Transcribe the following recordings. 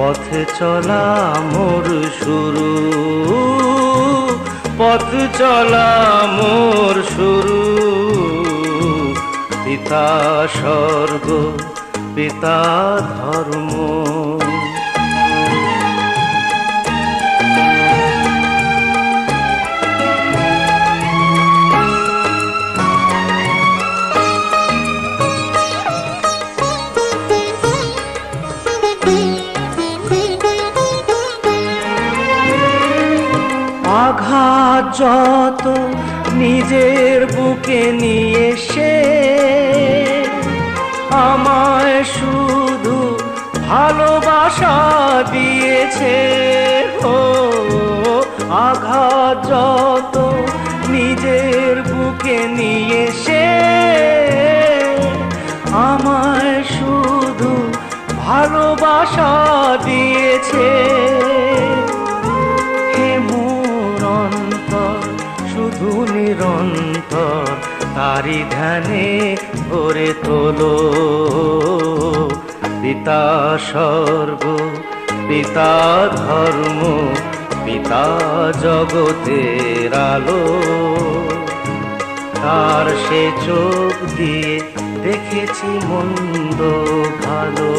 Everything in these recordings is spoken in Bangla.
পথে চলা মোর শুরু পথ চলা মোর শুরু। পিতা স্বর্গ পিতা ধর্ম। যত নিজের বুকে নিয়ে সে আমায় শুধু ভালোবাসা দিয়েছে। ও আঘাত যত নিজের বুকে নিয়ে সে আমায় শুধু ভালোবাসা দিয়েছে। ধ্যানে ভরে তোলো। পিতা স্বর্গ, পিতা ধর্ম, পিতা জগতের আলো। তার সে চোখ দিয়ে দেখেছি মন্দ ভালো।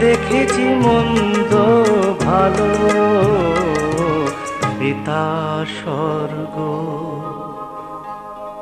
দেখেছি মন্দ ভালো। পিতা স্বর্গ।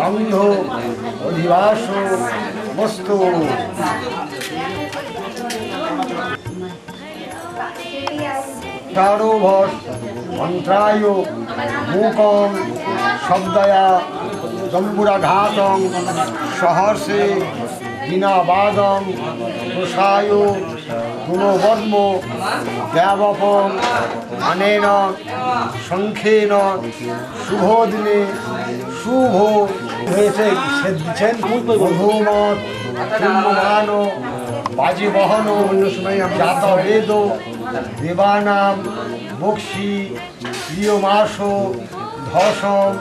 বন্ধ অধিবাস বস্তু চারোভস মন্ত্রায় মূকম শব্দয়া জম্বুরাঘাতং সহর্ষে বিনাবাদম প্রসায় গুণবর্ম দেবপম অনেন শঙ্খেন শুভ দিনে শুভ হয়েছে সেদিচ্ছেন মধুমত কুম্ভমান বাজি বহন অন্য সময় জাত বেদ দেবানাম বক্সি প্রিয় মাস ধসম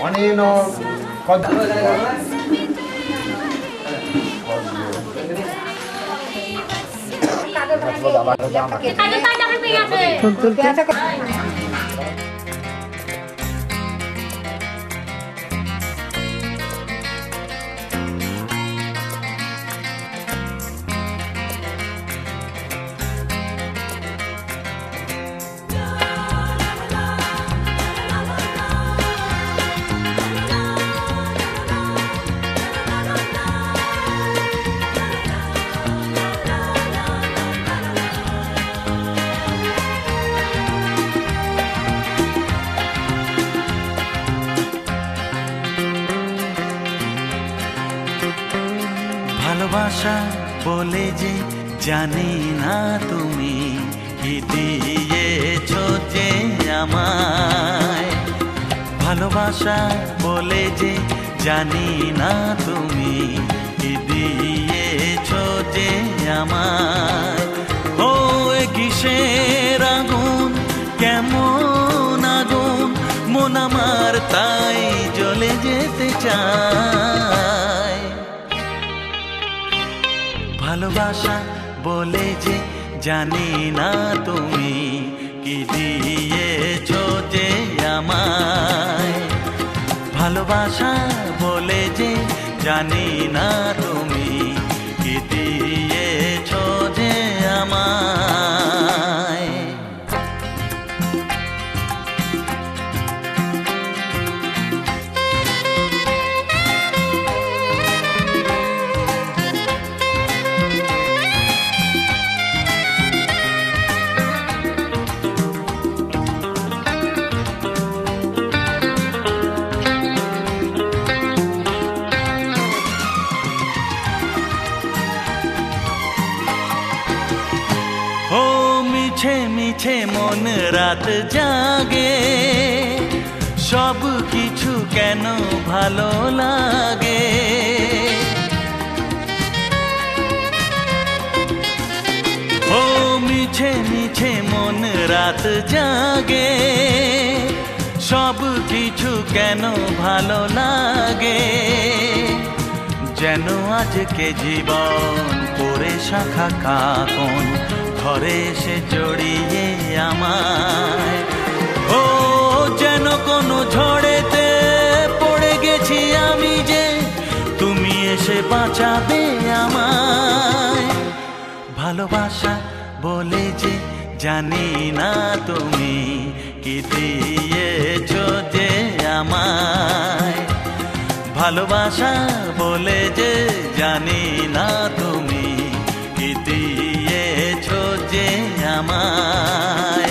অনেন কদ জানি না তুমি কি দিয়েছ যে আমায়। ভালোবাসা বলে যে জানি না তুমি কি দিয়েছ যে আমায়। ও কিসের আগুন? কেমন আগুন? মন আমার তাই জ্বলে যেতে চায়। ভালোবাসা বলে যে জানি না তুমি কি দিয়েছ যে আমায়। ভালোবাসা বলে যে জানি না তুমি কি দিয়েছ যে আমায়। রাত জাগে সব কিছু কেন ভালো লাগে? ও মিছে মিছে মন রাত জাগে সব কিছু কেন ভালো লাগে? যেন আজকে জীবন করে শাখা কাকন ঘরে এসে জড়িয়ে আমায়। ও, যেন কোনো ঝড়েতে পড়ে গেছি আমি যে, তুমি এসে বাঁচাবে আমায়। ভালোবাসা বলে যে, জানি না তুমি কি দিয়েছ যে আমায়। ভালোবাসা বলে যে, জানি না তুমি আমায়।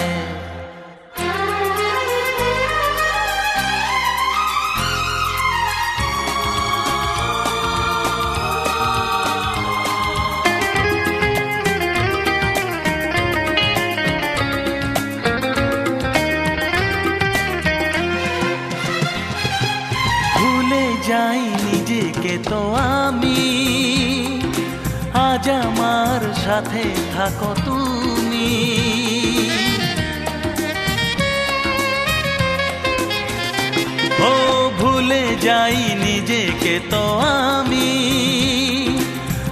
যাই নিজেকে তো আমি। আজ আমার সাথে থাকো ও ভুলে যাই নিজেকে তো আমি।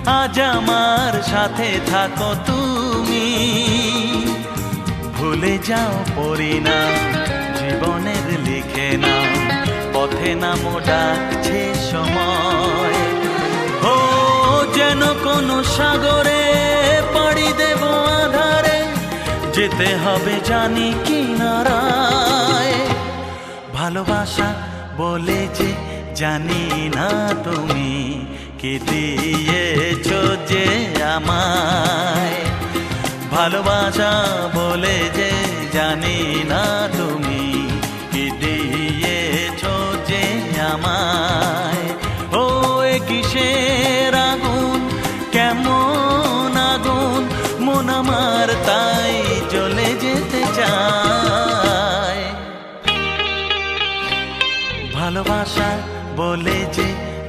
আজ আমার সাথে থাকো তুমি। ভুলে যাও পড়ি না জীবনের লিখে না পথে নামো, ডাকছে সময়। ও যেন কোনো সাগরে যেতে হবে জানি কিনারায় ভালোবাসা বলে যে জানি না তুমি, কি দিয়েছ যে আমায়। ভালোবাসা বলে যে জানি না তুমি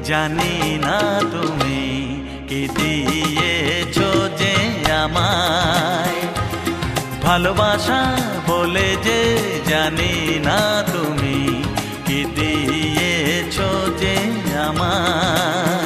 জানি না তুমি কি দিয়েছ যে আমায়। ভালোবাসা বলে যে জানি না তুমি কি দিয়েছ যে আমায়।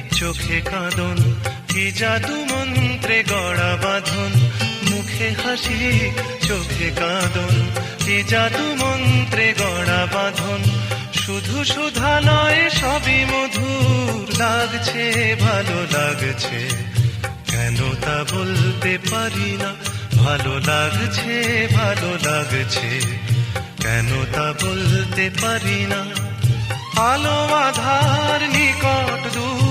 চোখে কাঁদন, কি জাদু মন্ত্রে গড়া বাঁধন, মুখে হাসি, চোখে কাঁদন, কি জাদু মন্ত্রে গড়া বাঁধন, শুধু সুধা নয় সবই মধুর লাগছে, ভালো লাগছে, কেন তা বলতে পারি না, ভালো লাগছে ভালো লাগছে, কেন তা বলতে পারি না, আলো আধার নিকট দূর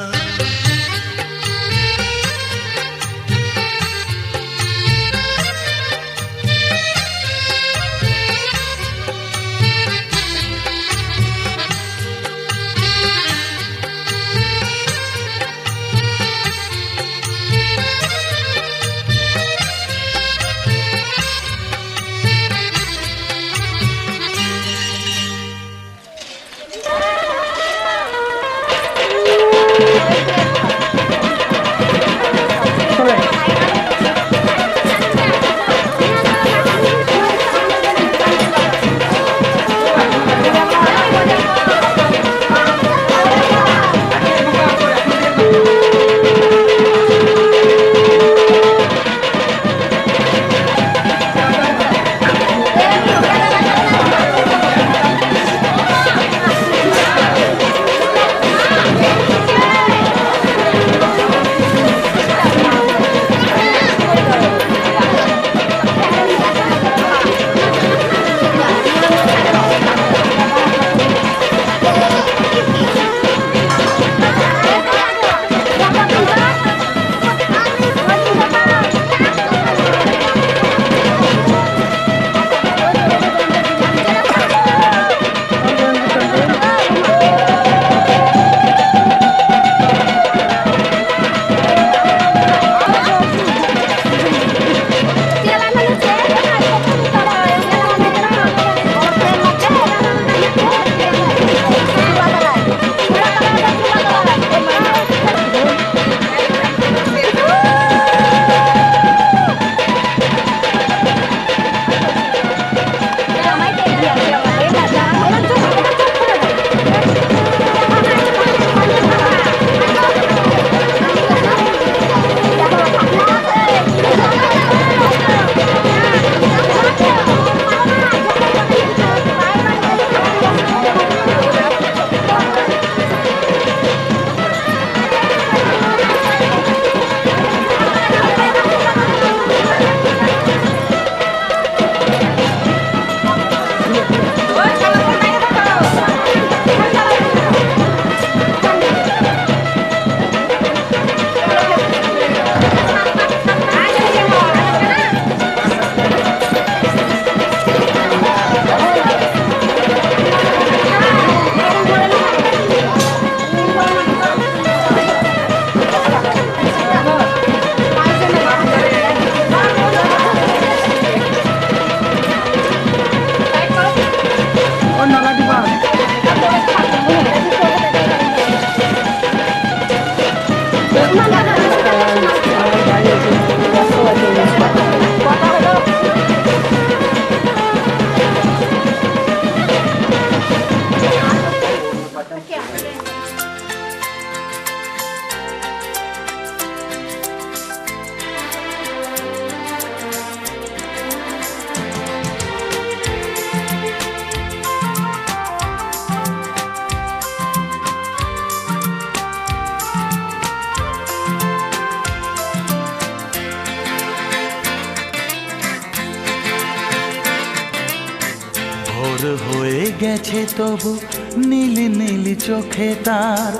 তবু নীল নীল চোখে তার।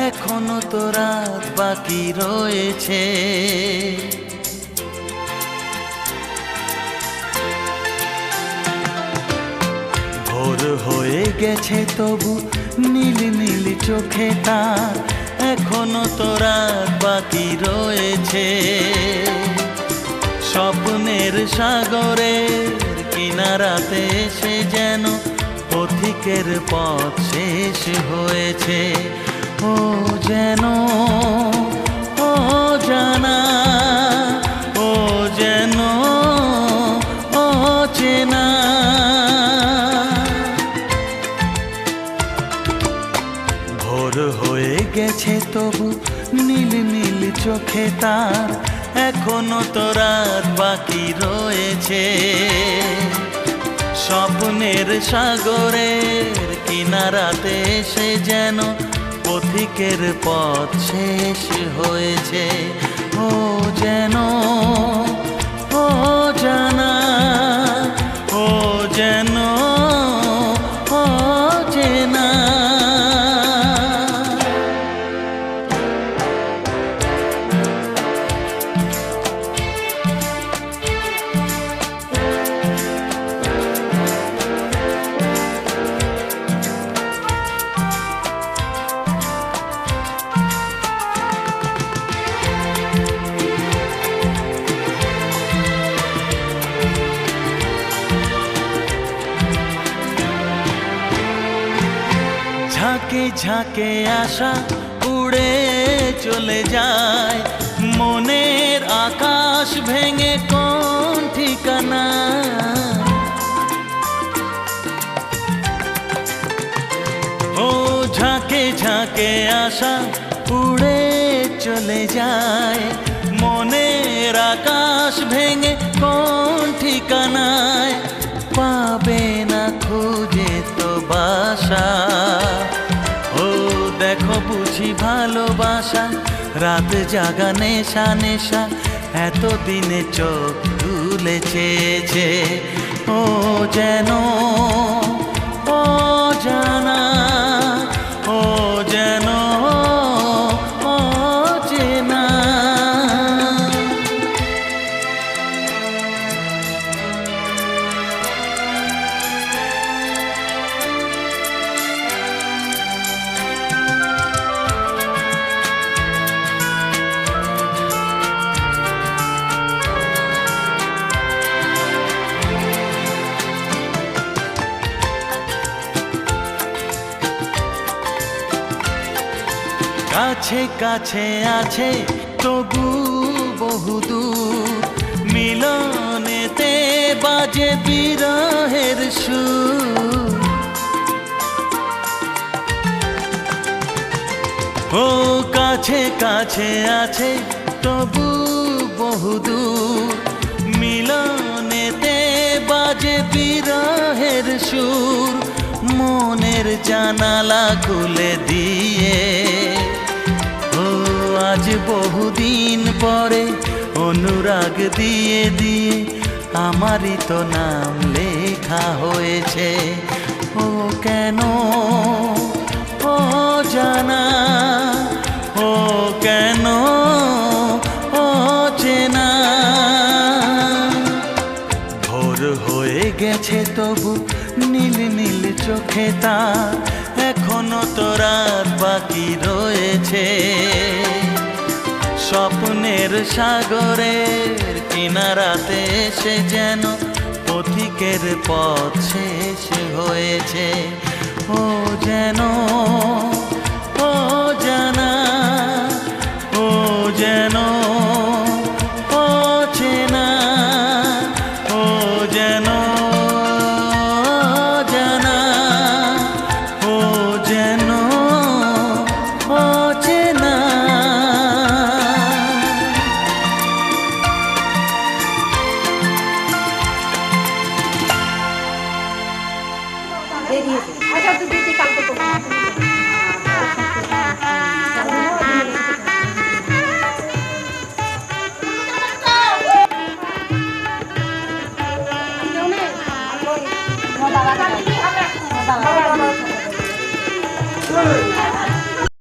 এখনও তো রাত বাকি রয়েছে। ভোর হয়ে গেছে তবু, নীল নীল চোখে তার। এখনও তো রাত বাকি রয়েছে। স্বপ্নের সাগরের কিনারাতে এসে যেন পথিকের পথ শেষ হয়েছে। ও যেন, ও জানা, ও যেন, ও চেনা। ভোর হয়ে গেছে তবু নীল নীল চোখে তার। এখনও তো রাত বাকি রয়েছে। স্বপ্নের সাগরের কিনারাতে এসে যেন পথিকের পথ শেষ হয়েছে। ও যেন, ও জানা, ও যেন ঝাঁকে ঝাঁকে আসা উড়ে চলে যায়? মনের আকাশ ভেঙে কোন ঠিকানা? ও ঝাঁকে ঝাঁকে আসা উড়ে চলে যায়। মনের আকাশ ভেঙে কোন ঠিকানায়? পাবে না খুঁজে তো বাসা। বুঝি ভালোবাসা রাত জাগা নেশা নেশা এতদিনে চোখ তুলে চেয়েছে। ও যেন ও জানা কাছে কাছে আছে, তবু বহুদূর মিলনেতে বাজে বিরহের সুর। ও কাছে কাছে আছে, তবু বহুদূর মিলনেতে বাজে বিরহের সুর। মনের জানালা খুলে দিয়ে আজ বহুদিন পরে অনুরাগ দিয়ে দিয়ে আমারই তো নাম লেখা হয়েছে। ও কেন? ও জানা। ও কেন? ও চেনা। ভোর হয়ে গেছে তবু নীল নীল চোখে তা, এখনও তো রাত বাকি রয়েছে। স্বপ্নের সাগরের কিনারাতে এসে যেন পথিকের পথ শেষ হয়েছে। ও যেন, ও জানা, ও যেন